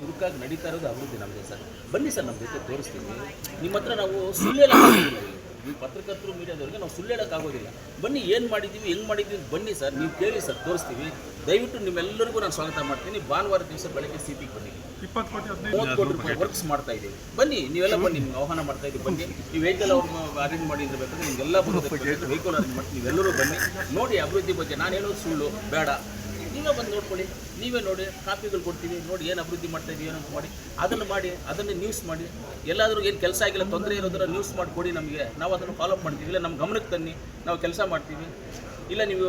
ಚುರುಕಾಗಿ ನಡೀತಾ ಇರೋದು ಅಭಿವೃದ್ಧಿ ನಮಗೆ ಸರ್. ಬನ್ನಿ ಸರ್ ನಮ್ಮ ಜೊತೆ ತೋರಿಸ್ತೀವಿ ನಿಮ್ಮ ಹತ್ರ ನಾವು ಸುಳ್ಳು ಹೇಳೋಕ್ಕಾಗೋದಿಲ್ಲ ನೀವು ಪತ್ರಕರ್ತರು ಮೀಡಿಯಾದವ್ರಿಗೆ ನಾವು ಸುಳ್ಳು ಹೇಳೋಕ್ಕಾಗೋದಿಲ್ಲ ಬನ್ನಿ ಏನು ಮಾಡಿದ್ದೀವಿ ಹೆಂಗೆ ಮಾಡಿದ್ದೀವಿ ಬನ್ನಿ ಸರ್. ನೀವು ಕೇಳಿ ಸರ್ ತೋರಿಸ್ತೀವಿ. ದಯವಿಟ್ಟು ನಿಮ್ಮೆಲ್ಲರಿಗೂ ನಾನು ಸ್ವಾಗತ ಮಾಡ್ತೀನಿ. ಭಾನುವಾರ ದಿವಸ ಬೆಳಗ್ಗೆ ಸಿ ಪಿ ಬನ್ನಿ. ಇಪ್ಪತ್ತು ಕೋಟಿ ಮೂವತ್ತು ಕೋಟಿ ರೂಪಾಯಿ ವರ್ಕ್ಸ್ ಮಾಡ್ತಾ ಇದ್ದೀವಿ ಬನ್ನಿ ನೀವೆಲ್ಲ ಬನ್ನಿ ನಿಮ್ಗೆ ಆಹ್ವಾನ ಮಾಡ್ತಾ ಇದ್ದೀವಿ ಬನ್ನಿ ನೀವು ವೆಹಿಕಲ್ ಅವ್ರು ಅರೇಂಜ್ ಮಾಡಿ ಇರಬೇಕಾದ್ರೆ ನಿಮಗೆಲ್ಲ ವೆಹಿಕಲ್ ಅರೇಂಜ್ ಮಾಡಿ ನೀವೆಲ್ಲರೂ ಬನ್ನಿ. ನೋಡಿ ಅಭಿವೃದ್ಧಿ ಬಗ್ಗೆ ನಾನು ಹೇಳೋದು ಸುಳ್ಳು ಬೇಡ. ನೀವೇ ಬಂದು ನೋಡ್ಕೊಳ್ಳಿ. ನೀವೇ ನೋಡಿ, ಕಾಪಿಗಳು ಕೊಡ್ತೀವಿ, ನೋಡಿ ಏನು ಅಭಿವೃದ್ಧಿ ಮಾಡ್ತಾ ಇದೀವಿ ಏನಂತ ಮಾಡಿ. ಅದನ್ನು ಮಾಡಿ, ಅದನ್ನು ನ್ಯೂಸ್ ಮಾಡಿ. ಎಲ್ಲಾದರೂ ಏನು ಕೆಲಸ ಆಗಿಲ್ಲ, ತೊಂದರೆ ಇರೋದ್ರ ನ್ಯೂಸ್ ಮಾಡಿ ಕೊಡಿ ನಮಗೆ. ನಾವು ಅದನ್ನು ಫಾಲೋಅಪ್ ಮಾಡ್ತೀವಿ. ಇಲ್ಲ ನಮ್ಮ ಗಮನಕ್ಕೆ ತನ್ನಿ, ನಾವು ಕೆಲಸ ಮಾಡ್ತೀವಿ. ಇಲ್ಲ, ನೀವು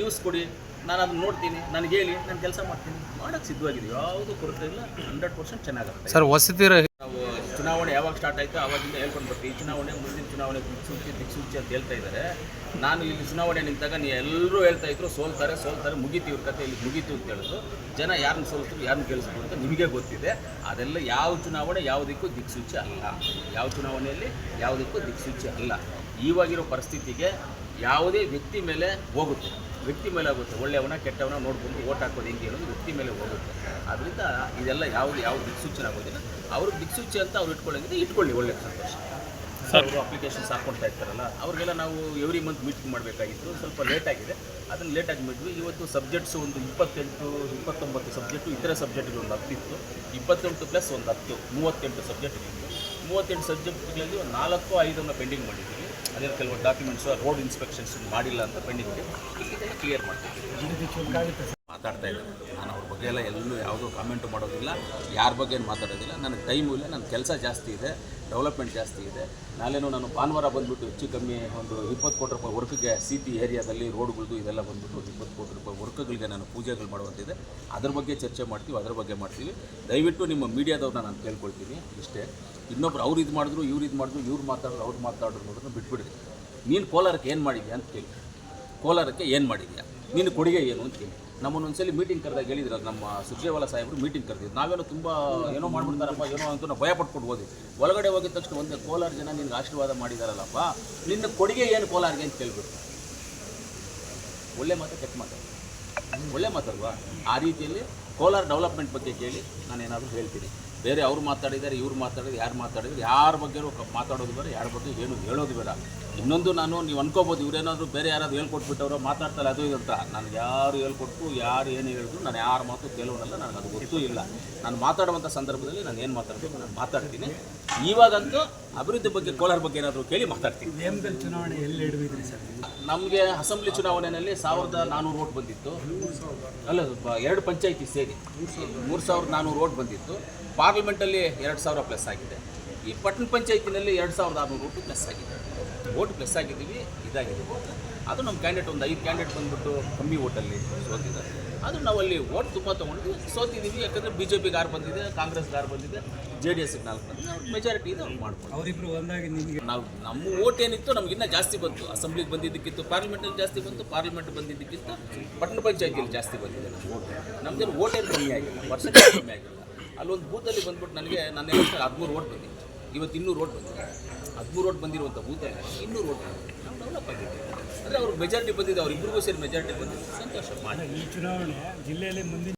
ನ್ಯೂಸ್ ಕೊಡಿ, ನಾನು ಅದನ್ನು ನೋಡ್ತೀನಿ, ನನಗೆ ಹೇಳಿ, ನಾನು ಕೆಲಸ ಮಾಡ್ತೀನಿ. ಮಾಡೋಕ್ಕೆ ಸಿದ್ಧವಾಗಿದೆ ಯಾವುದೂ ಕೊರತೆ ಇಲ್ಲ ಹಂಡ್ರೆಡ್ ಪರ್ಸೆಂಟ್ ಚೆನ್ನಾಗುತ್ತೆ ಸರ್, ವಸತಿ ಚುನಾವಣೆ ಯಾವಾಗ ಸ್ಟಾರ್ಟ್ ಆಯಿತು ಆವಾಗಿಂದ ಹೇಳ್ಕೊಂಡು ಬರ್ತೀವಿ ಈ ಚುನಾವಣೆ, ಮುಂದಿನ ಚುನಾವಣೆ ದಿಕ್ಸೂಚಿ ದಿಕ್ಸೂಚಿ ಅಂತ ಹೇಳ್ತಾ ಇದ್ದಾರೆ ನಾನು ಇಲ್ಲಿ ಚುನಾವಣೆ ನಿಂತಾಗ ನೀವು ಎಲ್ಲರೂ ಹೇಳ್ತಾ ಇದ್ರು, ಸೋಲ್ತಾರೆ ಸೋಲ್ತಾರೆ ಮುಗೀತೀವಿ ಕತೆ, ಇಲ್ಲಿ ಮುಗೀತು ಅಂತ ಹೇಳಿದ್ರು. ಜನ ಯಾರನ್ನ ಸೋಲ್ತಾರೆ ಯಾರನ್ನ ಗೆಲ್ಲಿಸ್ತಾರೆ ಅಂತ ನಿಮಗೆ ಗೊತ್ತಿದೆ. ಅದೆಲ್ಲ ಯಾವ ಚುನಾವಣೆ ಯಾವುದಕ್ಕೂ ದಿಕ್ಸೂಚಿ ಅಲ್ಲ. ಯಾವ ಚುನಾವಣೆಯಲ್ಲಿ ಯಾವುದಕ್ಕೂ ದಿಕ್ಸೂಚಿ ಅಲ್ಲ. ಇವಾಗಿರೋ ಪರಿಸ್ಥಿತಿಗೆ ಯಾವುದೇ ವ್ಯಕ್ತಿ ಮೇಲೆ ಹೋಗುತ್ತೆ. ವ್ಯಕ್ತಿ ಮೇಲೆ ಆಗುತ್ತೆ. ಒಳ್ಳೆಯವನ ಕೆಟ್ಟವನ ನೋಡ್ಕೊಂಡು ಓಟ್ ಹಾಕೋದು ಹೆಂಗೆ ಅನ್ನೋದು ವ್ಯಕ್ತಿ ಮೇಲೆ ಹೋಗುತ್ತೆ. ಅದರಿಂದ ಇದೆಲ್ಲ ಯಾವುದು ಯಾವ ದಿಕ್ಸೂಚನೆ ಆಗೋದಿಲ್ಲ. ಅವ್ರಿಗೆ ದಿಕ್ಸೂಚಿ ಅಂತ ಅವ್ರು ಇಟ್ಕೊಳ್ಳೋಂಗಿದ್ರೆ ಇಟ್ಕೊಳ್ಳಿ ಒಳ್ಳೆ ಸಂತೋಷ. ಅವರು ಅಪ್ಲಿಕೇಶನ್ಸ್ ಹಾಕ್ಕೊಳ್ತಾ ಇರ್ತಾರಲ್ಲ ಅವ್ರಿಗೆಲ್ಲ ನಾವು ಎವ್ರಿ ಮಂತ್ ಮೀಟಿಂಗ್ ಮಾಡಬೇಕಾಗಿತ್ತು. ಸ್ವಲ್ಪ ಲೇಟ್ ಆಗಿದೆ. ಅದನ್ನು ಲೇಟಾಗಿ ಮಾಡಿದ್ವಿ. ಇವತ್ತು ಸಬ್ಜೆಕ್ಟ್ಸ್ ಒಂದು ಇಪ್ಪತ್ತೆಂಟು ಇಪ್ಪತ್ತೊಂಬತ್ತು ಸಬ್ಜೆಕ್ಟು ಇತರ ಸಬ್ಜೆಕ್ಟ್ಗಳು ಒಂದು ಹತ್ತಿತ್ತು ಇಪ್ಪತ್ತೆಂಟು ಪ್ಲಸ್ ಒಂದು ಹತ್ತು ಮೂವತ್ತೆಂಟು ಸಬ್ಜೆಕ್ಟ್ಗಳಿತ್ತು ಮೂವತ್ತೆಂಟು ಸಬ್ಜೆಕ್ಟ್ಗಳಲ್ಲಿ ಒಂದು ನಾಲ್ಕು ಐದನ್ನು ಪೆಂಡಿಂಗ್ ಮಾಡಿದ್ದೀವಿ. ಅದೇ ಕೆಲವು ಡಾಕ್ಯುಮೆಂಟ್ಸು ರೋಡ್ ಇನ್ಸ್ಪೆಕ್ಷನ್ಸ್ ಮಾಡಿಲ್ಲ ಅಂತ ಪೆಂಡಿಂಗ್ ಕ್ಲಿಯರ್ ಮಾಡ್ತೀವಿ ಮಾತಾಡ್ತಾ ಇದ್ದಾರೆ ನಾನು ಎಲ್ಲ ಎಲ್ಲೂ ಯಾವುದೂ ಕಾಮೆಂಟು ಮಾಡೋದಿಲ್ಲ. ಯಾರ ಬಗ್ಗೆ ಏನು ಮಾತಾಡೋದಿಲ್ಲ. ನನಗೆ ಟೈಮು ಇಲ್ಲ ನನ್ನ ಕೆಲಸ ಜಾಸ್ತಿ ಇದೆ ಡೆವಲಪ್ಮೆಂಟ್ ಜಾಸ್ತಿ ಇದೆ. ನಾಳೆನೂ ನಾನು ಭಾನುವಾರ ಬಂದುಬಿಟ್ಟು ಹೆಚ್ಚು ಕಮ್ಮಿ ಒಂದು ಇಪ್ಪತ್ತು ಕೋಟಿ ರೂಪಾಯಿ ವರ್ಕ್ಗೆ ಸಿ ಟಿ ಏರಿಯಾದಲ್ಲಿ ರೋಡ್ಗಳದ್ದು ಇದೆಲ್ಲ ಬಂದುಬಿಟ್ಟು ಒಂದು ಇಪ್ಪತ್ತು ಕೋಟಿ ರೂಪಾಯಿ ವರ್ಕ್ಗಳಿಗೆ ನಾನು ಪೂಜೆಗಳು ಮಾಡುವಂತಿದೆ. ಅದ್ರ ಬಗ್ಗೆ ಚರ್ಚೆ ಮಾಡ್ತೀವಿ, ಅದ್ರ ಬಗ್ಗೆ ಮಾಡ್ತೀವಿ. ದಯವಿಟ್ಟು ನಿಮ್ಮ ಮೀಡಿಯಾದವ್ರನ್ನ ನಾನು ಕೇಳ್ಕೊಳ್ತೀನಿ ಇಷ್ಟೇ. ಇನ್ನೊಬ್ರು ಅವ್ರು ಇದು ಮಾಡಿದ್ರು, ಇವ್ರು ಇದು ಮಾಡಿದ್ರು, ಇವ್ರು ಮಾತಾಡಿದ್ರು, ಅವ್ರು ಮಾತಾಡಿದ್ರು ನೋಡಿದ್ರು ಬಿಟ್ಬಿಡ್ರಿ. ನೀನು ಕೋಲಾರಕ್ಕೆ ಏನು ಮಾಡಿದ್ಯಾ ಅಂತ ಕೇಳಿ. ಕೋಲಾರಕ್ಕೆ ಏನು ಮಾಡಿದ್ಯಾ? ನಿನ್ನ ಕೊಡುಗೆ ಏನು ಅಂತ ಕೇಳಿ. ನಮ್ಮನ್ನು ಒಂದ್ಸಲಿ ಮೀಟಿಂಗ್ ಕರೆದಾಗ ಹೇಳಿದ್ರು ನಮ್ಮ ಸುರ್ಜೇವಾಲ ಸಾಹೇಬರು ಮೀಟಿಂಗ್ ಕರೆದಿದ್ರು. ನಾವೇನೋ ತುಂಬ ಏನೋ ಮಾಡ್ಬಿಡ್ತಾರಪ್ಪ, ಏನೋ ಅಂತ ನಾವು ಭಯ ಪಟ್ಕೊಂಡು ಹೋದ್ವಿ. ಒಳಗಡೆ ಹೋಗಿದ ತಕ್ಷಣ ಒಂದೇ ಕೋಲಾರ ಜನ ನಿನ್ಗೆ ಆಶೀರ್ವಾದ ಮಾಡಿದಾರಲ್ಲಪ್ಪ, ನಿನ್ನ ಕೊಡುಗೆ ಏನು ಕೋಲಾರಿಗೆ ಅಂತ ಕೇಳ್ಬಿಟ್ಟು ಒಳ್ಳೆ ಮಾತು, ಕೆಟ್ಟ ಮಾತು. ಒಳ್ಳೆ ಮಾತಲ್ವಾ? ಆ ರೀತಿಯಲ್ಲಿ ಕೋಲಾರ ಡೆವಲಪ್ಮೆಂಟ್ ಬಗ್ಗೆ ಕೇಳಿ ನಾನೇನಾದರೂ ಹೇಳ್ತೀನಿ. ಬೇರೆ ಅವ್ರು ಮಾತಾಡಿದ್ದಾರೆ ಇವ್ರು ಮಾತಾಡಿದ್ರು ಯಾರು ಮಾತಾಡಿದ್ರು ಯಾರ ಬಗ್ಗೆಯೂ ಮಾತಾಡೋದು ಬೇಡ ಯಾರ ಬಗ್ಗೆ ಏನು ಹೇಳೋದು ಬೇಡ. ಇನ್ನೊಂದು ನಾನು ನೀವು ಅನ್ಕೋಬೋದು ಇವರೇನಾದರೂ ಬೇರೆ ಯಾರಾದ್ರು ಹೇಳ್ಕೊಟ್ಬಿಟ್ಟವ್ರು ಮಾತಾಡ್ತಾರೆ ಅದು ಇದು ಅಂತ. ನನಗೆ ಯಾರು ಹೇಳ್ಕೊಟ್ಟು ಯಾರು ಏನು ಹೇಳಿದ್ರು ನಾನು ಯಾರ ಮಾತು ಕೇಳೋನಲ್ಲ ನನಗೆ ಅದು ಗೊತ್ತೂ ಇಲ್ಲ. ನಾನು ಮಾತಾಡುವಂಥ ಸಂದರ್ಭದಲ್ಲಿ ನಾನು ಏನು ಮಾತಾಡಬೇಕು ನಾನು ಮಾತಾಡ್ತೀನಿ. ಇವಾಗಂತೂ ಅಭಿವೃದ್ಧಿ ಬಗ್ಗೆ ಕೋಲಾರ ಬಗ್ಗೆ ಏನಾದರೂ ಕೇಳಿ ಮಾತಾಡ್ತೀನಿ. ಚುನಾವಣೆ ಎಲ್ಲಿ ಹಿಡಿದಿದ್ರಿ ಸರ್? ನಮಗೆ ಅಸೆಂಬ್ಲಿ ಚುನಾವಣೆಯಲ್ಲಿ ಸಾವಿರದ ನಾನ್ನೂರು ಓಟ್ ಬಂದಿತ್ತು. ಅಲ್ಲ ಎರಡು ಪಂಚಾಯಿತಿ ಸೇರಿ. ಮೂರು ಸಾವಿರದ ನಾನ್ನೂರು ಓಟ್ ಬಂದಿತ್ತು. ಪಾರ್ಲಿಮೆಂಟಲ್ಲಿ ಎರಡು ಸಾವಿರ ಪ್ಲಸ್ ಆಗಿದೆ. ಈ ಪಟ್ಟಣ ಪಂಚಾಯತಿನಲ್ಲಿ ಎರಡು ಸಾವಿರದ ಆರುನೂರು ಓಟು ಪ್ಲಸ್ ಆಗಿದೆ. ಓಟ್ ಪ್ಲಸ್ ಆಗಿದ್ದೀವಿ ಇದಾಗಿದೆ ಅದು ನಮ್ಮ ಕ್ಯಾಂಡಿಡೇಟ್ ಒಂದು ಐದು ಕ್ಯಾಂಡಿಡೇಟ್ ಬಂದ್ಬಿಟ್ಟು ಕಮ್ಮಿ ಓಟಲ್ಲಿ ಸೋತಿದ್ದಾರೆ. ಅದು ನಾವಲ್ಲಿ ಓಟ್ ತುಂಬ ತೊಗೊಂಡು ಸೋತಿದ್ದೀವಿ ಯಾಕಂದರೆ ಬಿ ಜೆ ಪಿ ಗಾರ್ ಬಂದಿದೆ ಕಾಂಗ್ರೆಸ್ ಗಾರ್ ಬಂದಿದೆ ಜೆ ಡಿ ಎಸ್ಗೆ ನಾಲ್ಕು ಬಂದಿದೆ. ಅವ್ರು ಮೆಜಾರಿಟಿ ಇದೆ ಅವ್ರು ಮಾಡ್ಕೊಂಡು ಅವರಿಬ್ರು ಒಂದಾಗಿ ನಿಮಗೆ? ನಾವು ನಮ್ಮ ಓಟ್ ಏನಿತ್ತು ನಮಗಿನ್ನ ಜಾಸ್ತಿ ಬಂತು. ಅಸೆಂಬ್ಲಿಗೆ ಬಂದಿದ್ದಕ್ಕಿಂತ ಪಾರ್ಲಿಮೆಂಟಲ್ಲಿ ಜಾಸ್ತಿ ಬಂತು ಪಾರ್ಲಿಮೆಂಟ್ ಬಂದಿದ್ದಕ್ಕಿಂತ ಪಟ್ಟಣ ಪಂಚಾಯತಿಯಲ್ಲಿ ಜಾಸ್ತಿ ಬಂದಿದೆ ನಮ್ಮ ಓಟ್ ನಮ್ಮದೇನು ಓಟೇನು ಕಮ್ಮಿ ಆಗಿಲ್ಲ ಪರ್ಸೆಂಟೇಜ್ ಕಮ್ಮಿ ಆಗಿಲ್ಲ ಅಲ್ಲೊಂದು ಬೂತಲ್ಲಿ ಬಂದ್ಬಿಟ್ಟು ನನಗೆ ನನ್ನ ಹೆಸರು ಹದಿಮೂರು ಓಟ್ ಬಂದಿತ್ತು. ಇವತ್ತು ಇನ್ನೂರು ಓಟ್ ಬಂದಿದೆ. ಹದಿಮೂರು ಓಟ್ ಬಂದಿರುವಂಥ ಬೂತಲ್ಲಿ ಇನ್ನೂರು ಓಟ್ ಬಂದಿದೆ. ನಾವು ಡೆವಲಪ್ ಆಗಿದೆ ಅಂದರೆ ಅವ್ರಿಗೆ ಮೆಜಾರಿಟಿ ಬಂದಿದೆ, ಅವ್ರಿಬ್ರಿಗೂ ಸೇರಿ ಮೆಜಾರಿಟಿ ಬಂದಿದೆ. ಸಂತೋಷ ಮಾಡಿ. ಈ ಚುನಾವಣೆ ಜಿಲ್ಲೆಯಲ್ಲಿ ಮುಂದಿನ